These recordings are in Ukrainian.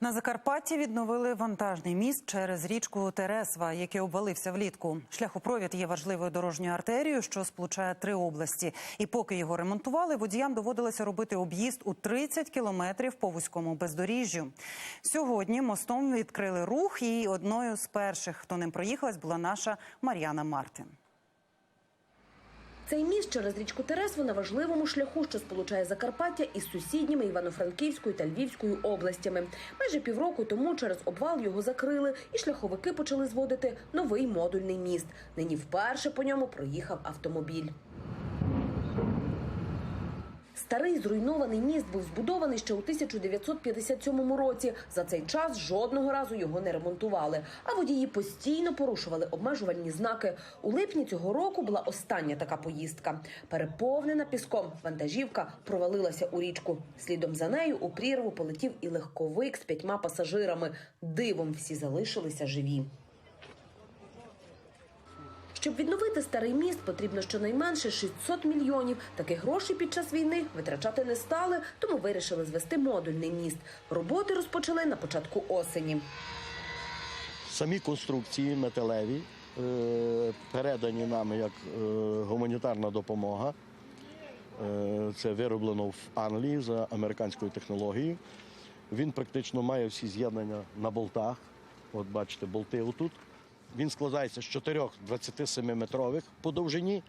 На Закарпатті відновили вантажний міст через річку Тересва, який обвалився влітку. Шляхопровід є важливою дорожньою артерією, що сполучає три області. І поки його ремонтували, водіям доводилося робити об'їзд у 30 кілометрів по вузькому бездоріжжю. Сьогодні мостом відкрили рух, і одною з перших, хто ним проїхалась, була наша Мар'яна Мартин. Цей міст через річку Тересву на важливому шляху, що сполучає Закарпаття із сусідніми Івано-Франківською та Львівською областями. Майже півроку тому через обвал його закрили, і шляховики почали зводити новий модульний міст. Нині вперше по ньому проїхав автомобіль. Старий зруйнований міст був збудований ще у 1957 році. За цей час жодного разу його не ремонтували. А водії постійно порушували обмежувальні знаки. У липні цього року була остання така поїздка. Переповнена піском, вантажівка провалилася у річку. Слідом за нею у прірву полетів і легковик з п'ятьма пасажирами. Дивом всі залишилися живі. Щоб відновити старий міст, потрібно щонайменше 600 мільйонів. Таких грошей під час війни витрачати не стали, тому вирішили звести модульний міст. Роботи розпочали на початку осені. Самі конструкції металеві е, передані нами як е, гуманітарна допомога. Е, Це вироблено в Англії за американською технологією. Він практично має всі з'єднання на болтах. От бачите, болти отут. Він складається з чотирьох 27-метрових по довжині,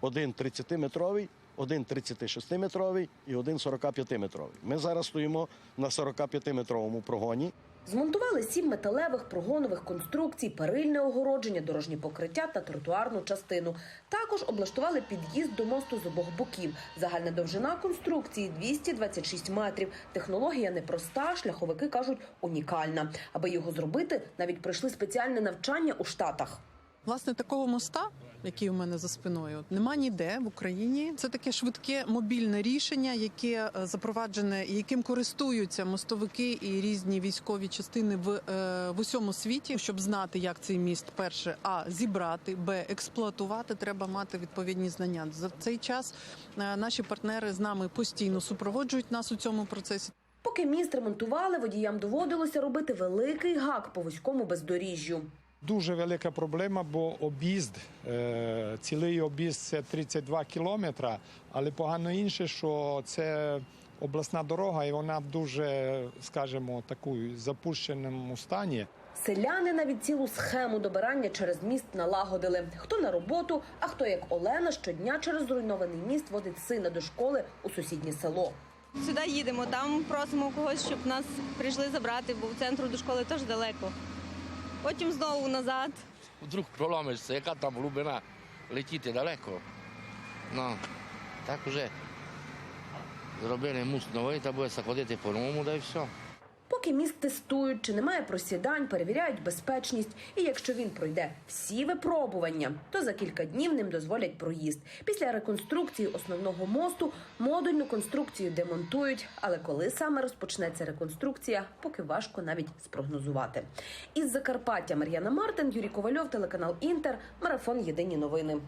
один 30-метровий, один 36-метровий і один 45-метровий. Ми зараз стоїмо на 45-метровому прогоні. Змонтували сім металевих прогонових конструкцій, перильне огородження, дорожні покриття та тротуарну частину. Також облаштували під'їзд до мосту з обох боків. Загальна довжина конструкції 226 метрів. Технологія непроста, шляховики кажуть, унікальна. Аби його зробити, навіть пройшли спеціальне навчання у Штатах. Власне, такого моста, який у мене за спиною, нема ніде в Україні. Це таке швидке мобільне рішення, яке е, запроваджене, яким користуються мостовики і різні військові частини в, е, в усьому світі. Щоб знати, як цей міст перше а зібрати, б експлуатувати, треба мати відповідні знання. За цей час е, наші партнери з нами постійно супроводжують нас у цьому процесі. Поки міст ремонтували, водіям доводилося робити великий гак по вузькому бездоріжжю. Дуже велика проблема, бо об'їзд, е, цілий об'їзд це 32 кілометра, але погано інше, що це обласна дорога, і вона в дуже, скажімо, таку запущеному стані. Селяни навіть цілу схему добирання через міст налагодили. Хто на роботу, а хто як Олена щодня через зруйнований міст водить сина до школи у сусіднє село. Сюди їдемо, там просимо когось, щоб нас прийшли забрати, бо в центру до школи теж далеко. Потім знову назад. Вдруг проломишся, яка там глибина, летіти далеко. Ну, так вже зробили мус новий, та буде заходити по-новому, да і все. Поки міст тестують, чи немає просідань, перевіряють безпечність. І якщо він пройде всі випробування, то за кілька днів ним дозволять проїзд. Після реконструкції основного мосту модульну конструкцію демонтують. Але коли саме розпочнеться реконструкція, поки важко навіть спрогнозувати. Із Закарпаття Мар'яна Мартин, Юрій Ковальов, телеканал Інтер, марафон Єдині новини.